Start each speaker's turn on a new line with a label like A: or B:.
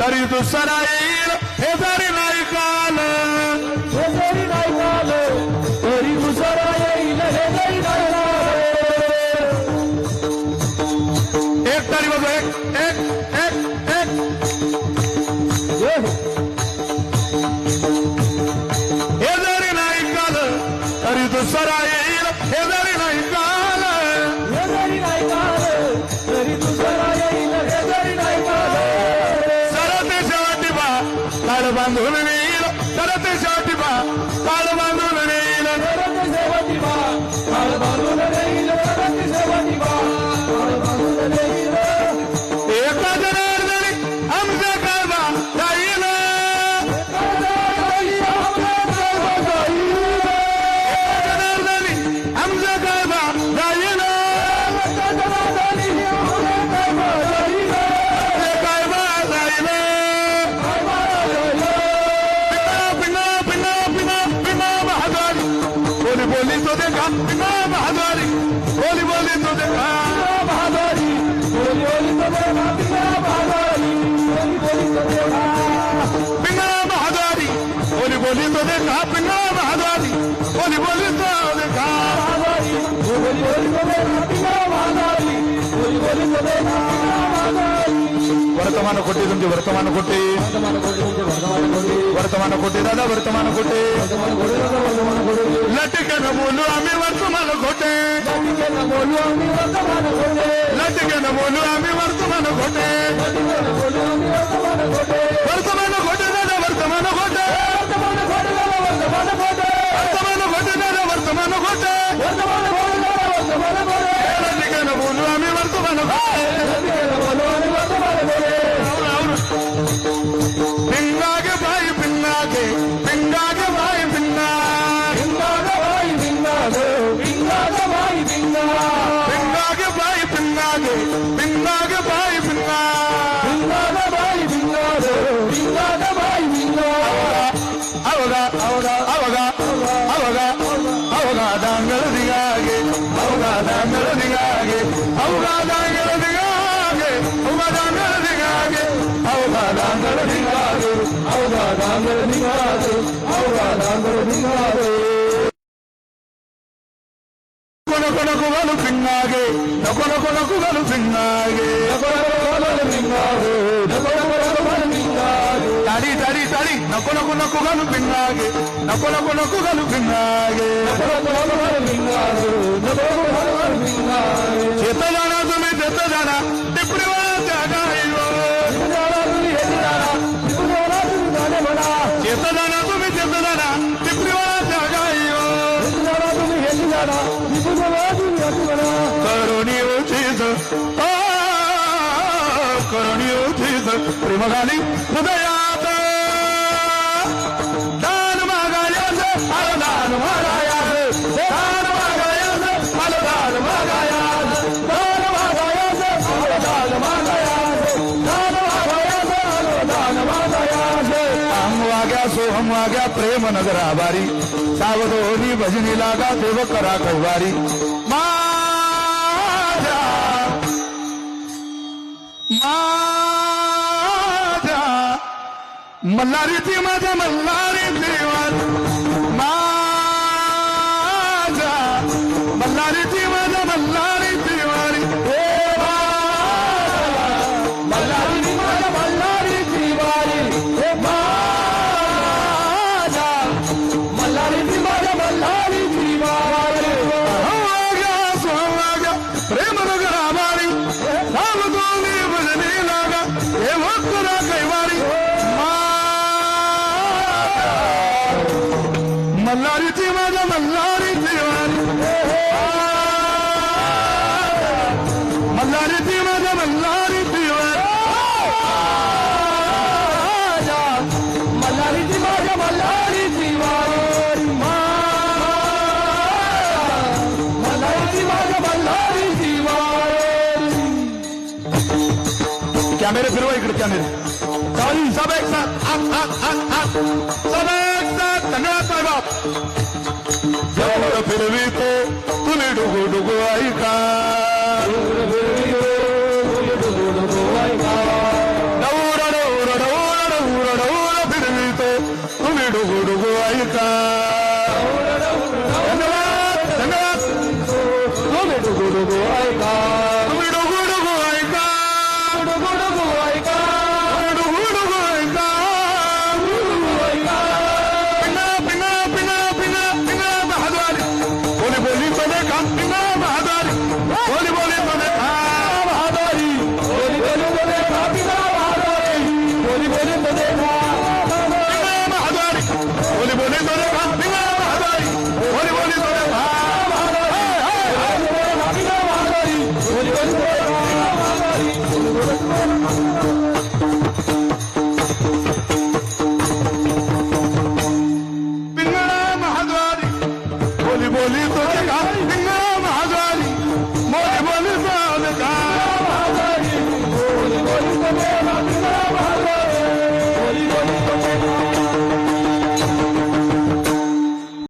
A: तरी दुसरा येईल हे जरी नाही काल.
B: हे जरी नाही काल तरी दुसरा येईल हे जरी नाही झालं
A: एक तरी बघ एक एक एक एक.
B: हे
A: जरी नाही काल तरी दुसरा येईल हे जरी नाही काल. बांधून नेईल शरद शेवटीबा काळ बांधून
B: नेईल शरद काळ बांधून नेईल
A: एका जनार्दनी आमच्या बोली बोली तो देखा पिना महाद्वारी बोली बोली तो देखा पिना महाद्वारी बोली बोली तो देखा पिना महाद्वारी बोली बोली तो देखा वर्तमान खोटे तुमचे वर्तमान खोटे वर्तमान खोटे दादा वर्तमान खोटे लटके न बोलू आम्ही वर्तमान खोटे लटके न बोलू आम्ही वर्तमान खोटे वर्तमान खोटे दादा वर्तमान खोटे वर्तमान खोटे दादा वर्तमान खोटे लटके न बोलू आम्ही वर्तमान खोटे விஞ்ஞானமாய் அவகா அவகா அவகா அவகா அவகாதங்களுதிகாகே அவகாதங்களுதிகாகே அவகாதங்களுதிகாகே அவகாதங்களுதிகாகே அவகாதங்களுதிகாகே அவகாதங்களுதிகாகே அவகாதங்களுதிகாகே கொனகுவலு பின்னாகே கொனகுவலு பின்னாகே கொனகுவலு பின்னாகே తడి తడి తడి. నకొనకు నొక్కుగలు బిన్నాగే నకొనకు నొక్కుగలు బిన్నాగే చేతదాన తుమ్మి చేతదాన ఇప్పుడు చేతదాన తుమ్మి చేతదాన ఇప్పుడు కరు నీవు చేసు కరు కరుణి చేసు ప్రేమగాలి హృదయా वाग्या प्रेम नगर आभारी सावधोनी भजनी लागा देव करा कौवारी मल्लारी माझ्या मज़ा माझ्या मल्हारी कॅमेरे फिरवा इकडे कॅमेरे चालू सब एक साथ सब एक साथ, धन्यवाद साहेबाब जवळ फिरवितो तुम्ही डुगू Thank you.